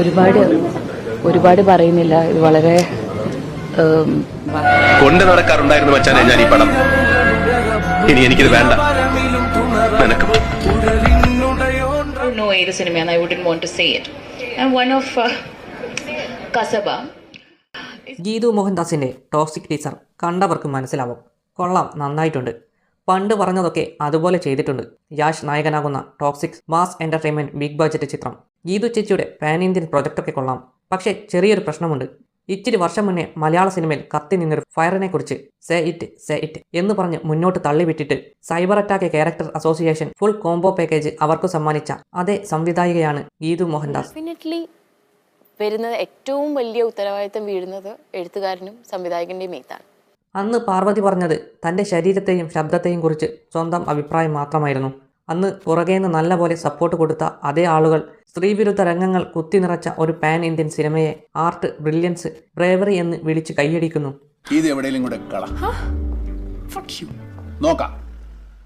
ഒരുപാട് ഒരുപാട് പറയുന്നില്ല. ഇത് വളരെ കൊണ്ട് നടക്കാറുണ്ടായിരുന്നു മച്ചാനെ ഞാൻ ഈ പടം. ഇനി എനിക്കിത് വേണ്ട. it. And one of uh, Kasaba. Geethu മോഹൻദാസിന്റെ toxic teaser കണ്ടവർക്ക് മനസ്സിലാവും. കൊള്ളാം നന്നായിട്ടുണ്ട്. പണ്ട് പറഞ്ഞതൊക്കെ അതുപോലെ ചെയ്തിട്ടുണ്ട്. യാഷ് നായകനാകുന്ന toxics mass entertainment big budget ചിത്രം. ഗീതു ചേച്ചിയുടെ പാൻ ഇന്ത്യൻ പ്രൊജക്റ്റൊക്കെ കൊള്ളാം. പക്ഷേ ചെറിയൊരു പ്രശ്നമുണ്ട്. ഇച്ചിരി വർഷം മുന്നേ മലയാള സിനിമയിൽ കത്തി നിന്നൊരു ഫയറിനെ കുറിച്ച് സേ ഇറ്റ് സേ ഇറ്റ് എന്ന് പറഞ്ഞ് മുന്നോട്ട് തള്ളിവിട്ടിട്ട് cyber attack character association full combo package അവർക്ക് സമ്മാനിച്ച അതേ സംവിധായികയാണ് ഗീതു മോഹൻദാസ്. ഡെഫിനറ്റ്ലി വരുന്നത് ഏറ്റവും വലിയ ഉത്തരവാദിത്തം വീഴുന്നത് എഴുത്തുകാരനും സംവിധായകന്റെയും മേത്താണ്. അന്ന് പാർവതി പറഞ്ഞത് തന്റെ ശരീരത്തെയും ശബ്ദത്തെയും കുറിച്ച് സ്വന്തം അഭിപ്രായം മാത്രമായിരുന്നു. അന്ന് പുറകേന്ന് നല്ലപോലെ സപ്പോർട്ട് കൊടുത്ത അതേ ആളുകൾ സ്ത്രീവിരുദ്ധ രംഗങ്ങൾ കുത്തി നിറച്ച ഒരു പാൻ ഇന്ത്യൻ സിനിമയെ ആർട്ട് ബ്രില്യൻസ് ബ്രേവറി എന്ന് വിളിച്ച് കൈയടിക്കുന്നു. ഇത് എവിടെയെങ്കിലും കൂടെ കള. നോക്കാം.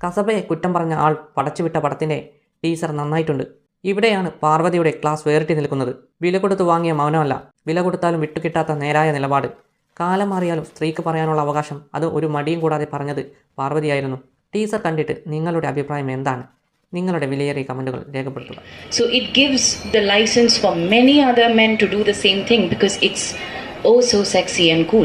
കസബയെ കുറ്റം പറഞ്ഞ ആൾ പടച്ചുവിട്ട പടത്തിന്റെ ടീസർ നന്നായിട്ടുണ്ട്. ഇവിടെയാണ് പാർവതിയുടെ ക്ലാസ് വേറിട്ട് നിൽക്കുന്നത്. വില കൊടുത്ത് വാങ്ങിയ മൗനമല്ല. വില കൊടുത്താലും വിട്ടുകിട്ടാത്ത നേരായ നിലപാട്. കാലം മാറിയാലും സ്ത്രീക്ക് പറയാനുള്ള അവകാശം അത് ഒരു മടിയും കൂടാതെ പറഞ്ഞത് പാർവതിയായിരുന്നു. ടീസർ കണ്ടിട്ട് നിങ്ങളുടെ അഭിപ്രായം എന്താണ്? നിങ്ങളുടെ വിലയേറിയ കമന്റുകൾ രേഖപ്പെടുത്തുക. So it gives the licence for many other men to do the same thing because it's oh so sexy and cool.